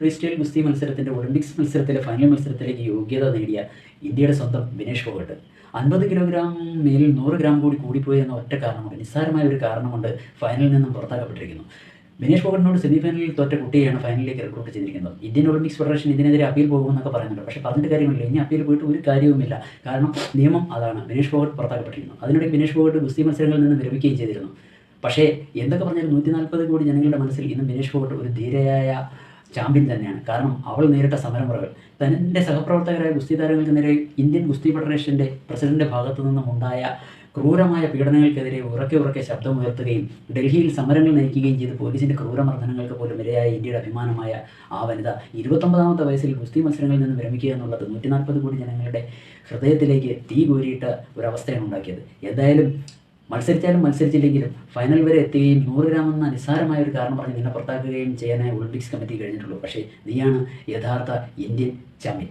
Free style ഗുസ്തി മത്സരത്തിന്റെ Olympics മത്സരത്തിലെ ഫൈനൽ മത്സരത്തിലേക്ക് യോഗ്യത നേടിയ ഇന്ത്യയുടെ സ്വന്തം വിനേഷ് ഫോഗട്ട്. അൻപത് കിലോഗ്രാം മേലിൽ നൂറ് ഗ്രാം കൂടി കൂടിപ്പോയി എന്ന ഒറ്റ കാരണം കൊണ്ട് നിസ്സാരമായ ഒരു കാരണം കൊണ്ട് ഫൈനലിൽ നിന്നും പുറത്താക്കപ്പെട്ടിരിക്കുന്നു. വിനേഷ് ഫോഗട്ടിനോട് സെമിഫൈനലിൽ തോറ്റ കുട്ടിയാണ് ഫൈനലിലേക്ക് റിക്രൂട്ട് ചെയ്തിരിക്കുന്നത്. ഇന്ത്യൻ ഒളിമ്പിക്സ് ഫെഡറേഷൻ ഇതിനെതിരെ അപ്പീൽ പോകുമെന്നൊക്കെ പറയുന്നുണ്ട്. പക്ഷേ പറഞ്ഞിട്ട് കാര്യമില്ല ഇനി അപ്പീൽ പോയിട്ട് ഒരു കാര്യവുമില്ല. കാരണം നിയമം അതാണ്. വിനേഷ് ഫോഗട്ട് പുറത്താക്കപ്പെട്ടിരിക്കുന്നു. അതിനിടെ വിനേഷ് ഫോഗട്ട് ഗുസ്തി മത്സരങ്ങളിൽ നിന്ന് വിരമിക്കുകയും ചെയ്തിരുന്നു. പക്ഷേ എന്തൊക്കെ പറഞ്ഞാലും നൂറ്റി നാൽപ്പത് കോടി ജനങ്ങളുടെ മനസ്സിൽ ഇന്ന് വിനേഷ് ഫോഗട്ട് ഒരു ധീരയായ ചാമ്പ്യൻ തന്നെയാണ്. കാരണം അവൾ നേരിട്ട സമരമുറകൾ. തന്റെ സഹപ്രവർത്തകരായ ഗുസ്തി താരങ്ങൾക്ക് നേരെ ഇന്ത്യൻ ഗുസ്തി ഫെഡറേഷന്റെ പ്രസിഡന്റ് ഭാഗത്തു നിന്നും ഉണ്ടായ ക്രൂരമായ പീഡനങ്ങൾക്കെതിരെ ഉറക്കെ ഉറക്കെ ശബ്ദമുയർത്തുകയും ഡൽഹിയിൽ സമരങ്ങൾ നയിക്കുകയും ചെയ്ത് പോലീസിന്റെ ക്രൂരമർദ്ദനങ്ങൾക്ക് പോലും ഇരയായ ഇന്ത്യയുടെ അഭിമാനമായ ആ വനിത ഇരുപത്തൊമ്പതാമത്തെ വയസ്സിൽ ഗുസ്തി മത്സരങ്ങളിൽ നിന്ന് വിരമിക്കുക എന്നുള്ളത് നൂറ്റി നാൽപ്പത് കോടി ജനങ്ങളുടെ ഹൃദയത്തിലേക്ക് തീ കോരിയിട്ട ഒരവസ്ഥയാണ് ഉണ്ടാക്കിയത്. എന്തായാലും മത്സരിച്ചാലും മത്സരിച്ചില്ലെങ്കിലും ഫൈനൽ വരെ എത്തുകയും നൂറ് ഗ്രാം എന്ന നിസ്സാരമായ ഒരു കാരണം പറഞ്ഞ് നിന്നെ പുറത്താക്കുകയും ചെയ്യാനായി ഒളിമ്പിക്സ് കമ്മിറ്റി കഴിഞ്ഞിട്ടുള്ളൂ. പക്ഷേ നീയാണ് യഥാർത്ഥ ഇന്ത്യൻ ചാമ്പ്യൻ